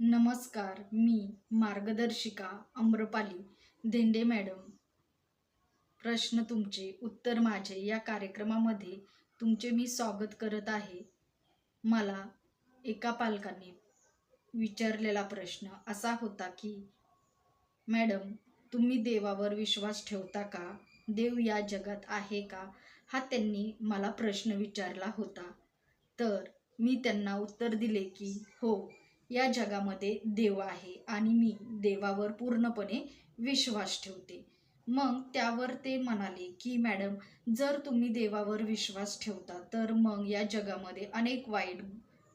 नमस्कार मी मार्गदर्शिका अम्रपाली धेंडे मॅडम. प्रश्न तुमचे उत्तर माझे. या कार्यक्रमामध्ये तुमचे मी स्वागत करत आहे. मला एका पालकाने विचारलेला प्रश्न असा होता की मॅडम तुम्ही देवावर विश्वास ठेवता का? देव या जगात आहे का? हा त्यांनी मला प्रश्न विचारला होता. तर मी त्यांना उत्तर दिले की हो या जगामध्ये देव आहे आणि मी देवावर पूर्णपणे विश्वास ठेवते. मग त्यावर ते म्हणाले की मॅडम जर तुम्ही देवावर विश्वास ठेवता तर मग या जगामध्ये अनेक वाईट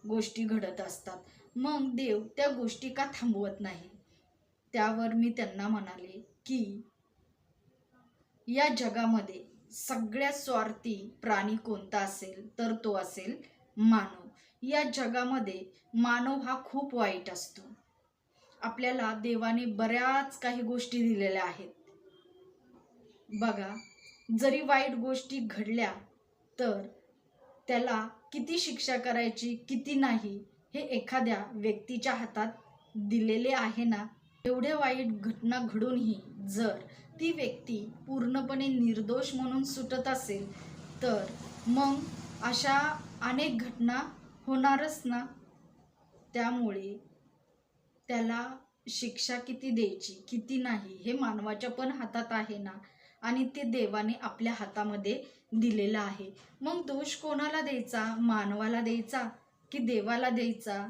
गोष्टी घडत असतात. मग देव त्या गोष्टी का थांबवत नाही? त्यावर मी त्यांना म्हणाले की या जगामध्ये सगळ्यात स्वार्थी प्राणी कोणता असेल तर तो असेल मानव. या जगामध्ये मानव हा खूप वाईट असतो. आपल्याला देवाने बऱ्याच काही गोष्टी दिलेल्या आहेत. बघा जरी वाईट गोष्टी घडल्या तर त्याला किती शिक्षा करायची किती नाही हे एखाद्या व्यक्तीच्या हातात दिलेले आहे ना? एवढ्या वाईट घटना घडूनही जर ती व्यक्ती पूर्णपणे निर्दोष म्हणून सुटत असेल तर मग अशा अनेक घटना होणारच ना? त्यामुळे त्याला शिक्षा किती द्यायची किती नाही हे मानवाच्या पण हातात आहे ना? आणि ते देवाने आपल्या हातामध्ये दिलेलं आहे. मग दोष कोणाला द्यायचा? मानवाला द्यायचा? की देवाला द्यायचा?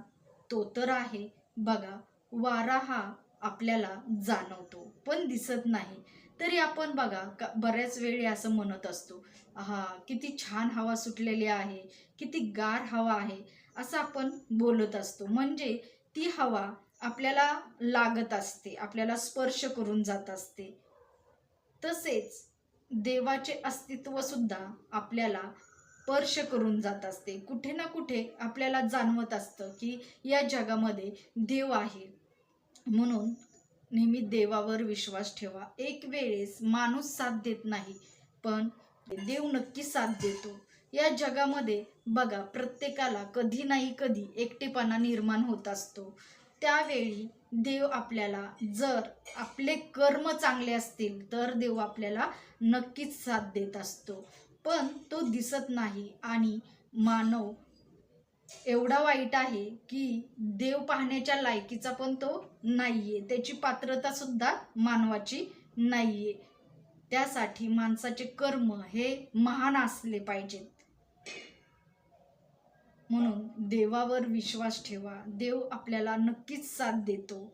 तो तर आहे. बघा वारा हा आपल्याला जाणवतो. पण दिसत नाही. तरी आपण बघा का बऱ्याच वेळी असं म्हणत असतो हा किती छान हवा सुटलेली आहे किती गार हवा आहे असं आपण बोलत असतो. म्हणजे ती हवा आपल्याला लागत असते आपल्याला स्पर्श करून जात असते. तसेच देवाचे अस्तित्व सुद्धा आपल्याला स्पर्श करून जात असते. कुठे ना कुठे आपल्याला जाणवत असतं की या जगामध्ये देव आहे. म्हणून नेहमी देवावर विश्वास ठेवा. एक वेळेस माणूस साथ देत नाही पण देव नक्की साथ देतो. या जगामध्ये बघा प्रत्येकाला कधी नाही कधी एकटेपणा निर्माण होत असतो. त्यावेळी देव आपल्याला जर आपले कर्म चांगले असतील तर देव आपल्याला नक्कीच साथ देत असतो. पण तो दिसत नाही आणि मानव एवढा वाईट आहे की देव पाहण्याच्या लायकीचा पण तो नाहीये. त्याची पात्रता सुद्धा मानवाची नाहीये. त्यासाठी माणसाचे कर्म हे महान असले पाहिजेत. म्हणून देवावर विश्वास ठेवा. देव आपल्याला नक्कीच साथ देतो.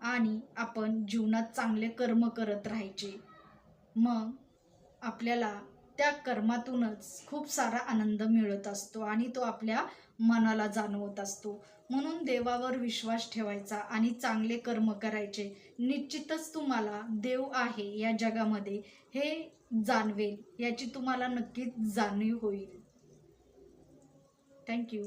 आणि आपण जीवनात चांगले कर्म करत राहायचे. मग आपल्याला त्या कर्मातूनच खूप सारा आनंद मिळत असतो आणि तो आपल्या मनाला जाणवत असतो. म्हणून देवावर विश्वास ठेवायचा आणि चांगले कर्म करायचे. निश्चितच तुम्हाला देव आहे या जगामध्ये हे जाणवेल. याची तुम्हाला नक्कीच जाणीव होईल. थँक्यू